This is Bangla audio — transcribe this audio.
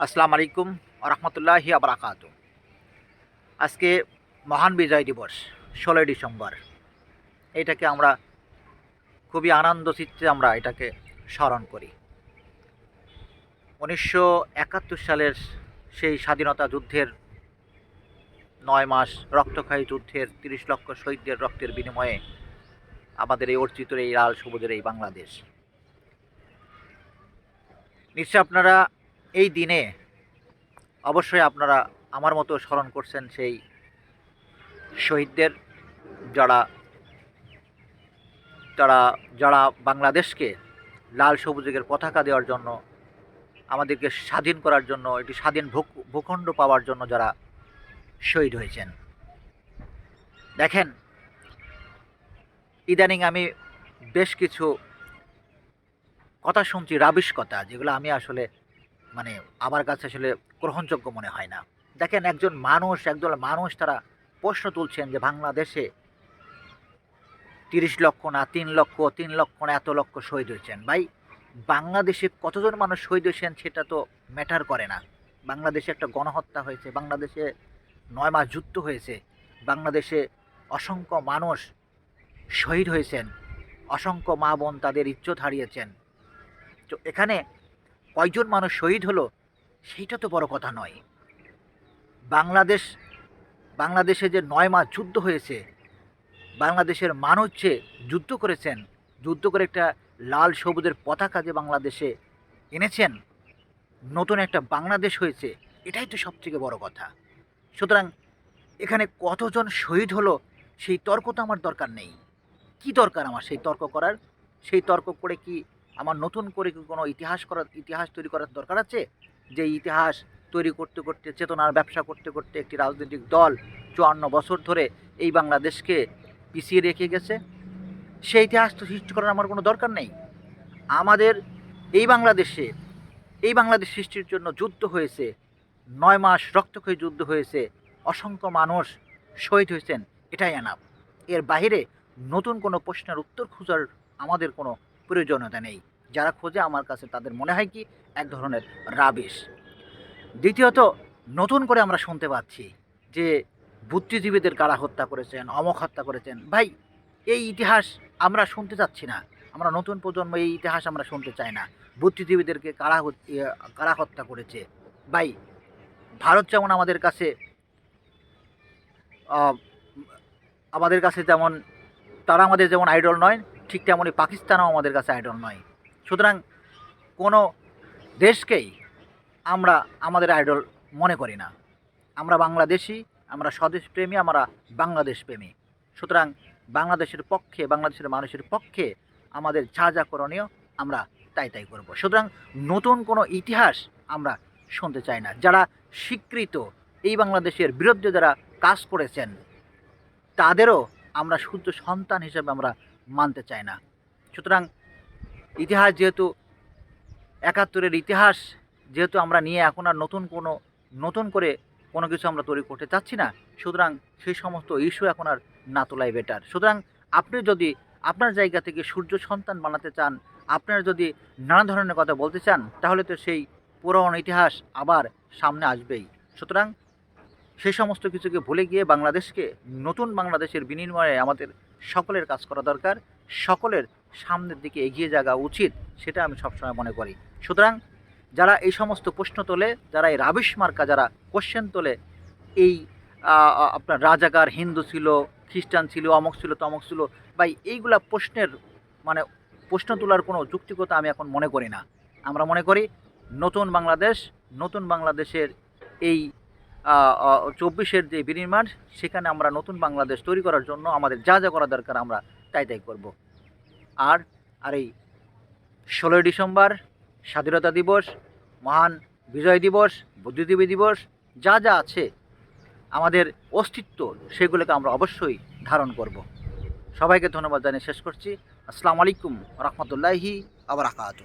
আসসালামু আলাইকুম রহমতুল্লাহি আবরাকাত আজকে মহান বিজয় দিবস, ষোলোই ডিসেম্বর। এটাকে আমরা খুবই আনন্দ চিত্তে আমরা এটাকে স্মরণ করি। উনিশশো একাত্তর সালের সেই স্বাধীনতা যুদ্ধের নয় মাস রক্তক্ষয়ী যুদ্ধের তিরিশ লক্ষ শহীদদের রক্তের বিনিময়ে আমাদের এই অর্জিত এই লাল সবুজের এই বাংলাদেশ। নিশ্চয় আপনারা এই দিনে অবশ্যই আপনারা আমার মতো স্মরণ করছেন সেই শহীদদের যারা তারা যারা বাংলাদেশকে লাল সবুজের পতাকা দেওয়ার জন্য, আমাদেরকে স্বাধীন করার জন্য, একটি স্বাধীন ভূখণ্ড পাওয়ার জন্য যারা শহীদ হয়েছেন। দেখেন, ইদানিং আমি বেশ কিছু কথা শুনছি, রাবিশ কথা, যেগুলো আমি আসলে মানে আমার কাছে আসলে গ্রহণযোগ্য মনে হয় না। দেখেন একজন মানুষ, একদল মানুষ তারা প্রশ্ন তুলছেন যে বাংলাদেশে তিরিশ লক্ষ না, তিন লক্ষ তিন লক্ষ না, এত লক্ষ শহীদ হয়েছেন। ভাই, বাংলাদেশে কতজন মানুষ শহীদ হয়েছেন সেটা তো ম্যাটার করে না। বাংলাদেশে একটা গণহত্যা হয়েছে, বাংলাদেশে নয় মাস যুদ্ধ হয়েছে, বাংলাদেশে অসংখ্য মানুষ শহীদ হয়েছেন, অসংখ্য মা বোন তাদের ইজ্জত হারিয়েছেন। তো এখানে কয়জন মানুষ শহীদ হলো, সেইটা তো বড় কথা নয়। বাংলাদেশ, বাংলাদেশে যে নয় মাস যুদ্ধ হয়েছে, বাংলাদেশের মানুষ যে যুদ্ধ করেছেন, যুদ্ধ করে একটা লাল সবুজের পতাকা যে বাংলাদেশে এনেছেন, নতুন একটা বাংলাদেশ হয়েছে, এটাই তো সবথেকে বড় কথা। সুতরাং এখানে কতজন শহীদ হলো, সেই তর্ক তো আমার দরকার নেই। কি দরকার আমার সেই তর্ক করার? সেই তর্ক করে কি আমার নতুন করে কোনো ইতিহাস করার, ইতিহাস তৈরি করার দরকার আছে? যে ইতিহাস তৈরি করতে করতে, চেতনার ব্যবসা করতে করতে একটি রাজনৈতিক দল চুয়ান্ন বছর ধরে এই বাংলাদেশকে পিছিয়ে রেখে গেছে? সেই ইতিহাস তো সৃষ্টি করার আমার কোনো দরকার নেই। আমাদের এই বাংলাদেশে, এই বাংলাদেশ সৃষ্টির জন্য যুদ্ধ হয়েছে, নয় মাস রক্তক্ষয়ী যুদ্ধ হয়েছে, অসংখ্য মানুষ শহীদ হয়েছেন, এটাই আনাপ এর বাইরে নতুন কোনো প্রশ্নের উত্তর খোঁজার আমাদের কোনো প্রয়োজনীয়তা নেই। যারা খোঁজে আমার কাছে তাদের মনে হয় কি, এক ধরনের রাবিশ। দ্বিতীয়ত, নতুন করে আমরা শুনতে পাচ্ছি যে বুদ্ধিজীবীদের কারা হত্যা করেছেন, অমক হত্যা করেছেন। ভাই, এই ইতিহাস আমরা শুনতে চাচ্ছি না। আমরা নতুন প্রজন্ম এই ইতিহাস আমরা শুনতে চাই না। বুদ্ধিজীবীদেরকে কারা কারা হত্যা করেছে? ভাই, ভারত যেমন আমাদের কাছে আমাদের কাছে যেমন, তারা আমাদের যেমন আইডল নয় ঠিক তেমনই পাকিস্তানও আমাদের কাছে আইডল নয়। সুতরাং কোনো দেশকেই আমরা আমাদের আইডল মনে করি না। আমরা বাংলাদেশি, আমরা স্বদেশপ্রেমী আমরা বাংলাদেশ প্রেমী। সুতরাং বাংলাদেশের পক্ষে, বাংলাদেশের মানুষের পক্ষে আমাদের যা যা করণীয় আমরা তাই তাই করব। সুতরাং নতুন কোনো ইতিহাস আমরা শুনতে চাই না। যারা স্বীকৃত এই বাংলাদেশের বিরুদ্ধে যারা কাজ করেছেন, তাদেরও আমরা শুদ্ধ সন্তান হিসেবে আমরা মানতে চায় না। সুতরাং ইতিহাস যেহেতু একাত্তরের ইতিহাস, যেহেতু আমরা নিয়ে এখন আর নতুন কোনো, নতুন করে কোনো কিছু আমরা তৈরি করতে চাচ্ছি না, সুতরাং সেই সমস্ত ইস্যু এখন আর না তোলাই বেটার সুতরাং আপনি যদি আপনার জায়গা থেকে সূর্য সন্তান বানাতে চান, আপনার যদি নানা ধরনের কথা বলতে চান, তাহলে তো সেই পুরনো ইতিহাস আবার সামনে আসবেই। সুতরাং সেই সমস্ত কিছুকে ভুলে গিয়ে বাংলাদেশকে, নতুন বাংলাদেশের বিনিময়ে আমাদের সকলের কাজ করা দরকার, সকলের সামনের দিকে এগিয়ে যাওয়া উচিত, সেটা আমি সবসময় মনে করি। সুতরাং যারা এই সমস্ত প্রশ্ন তোলে, যারা এই রাবিশ মার্কা যারা কোশ্চেন তোলে, এই আপনার রাজাকার, হিন্দু ছিল, খ্রিস্টান ছিল অমক ছিল তমক ছিল বা এইগুলা প্রশ্নের মানে প্রশ্ন তোলার কোনো যুক্তিকতা আমি এখন মনে করি না। আমরা মনে করি নতুন বাংলাদেশ, নতুন বাংলাদেশের এই চব্বিশের যে বিনির্মাণ, সেখানে আমরা নতুন বাংলাদেশ তৈরি করার জন্য আমাদের যা যা করা দরকার আমরা তাই তাই করব। আর আর এই ষোলোই ডিসেম্বর স্বাধীনতা দিবস, মহান বিজয় দিবস, বুদ্ধিজীবী দিবস, যা যা আছে, আমাদের অস্তিত্ব, সেগুলোকে আমরা অবশ্যই ধারণ করব। সবাইকে ধন্যবাদ জানিয়ে শেষ করছি। আসসালামু আলাইকুম রহমতুল্লাহি আবরাকাতু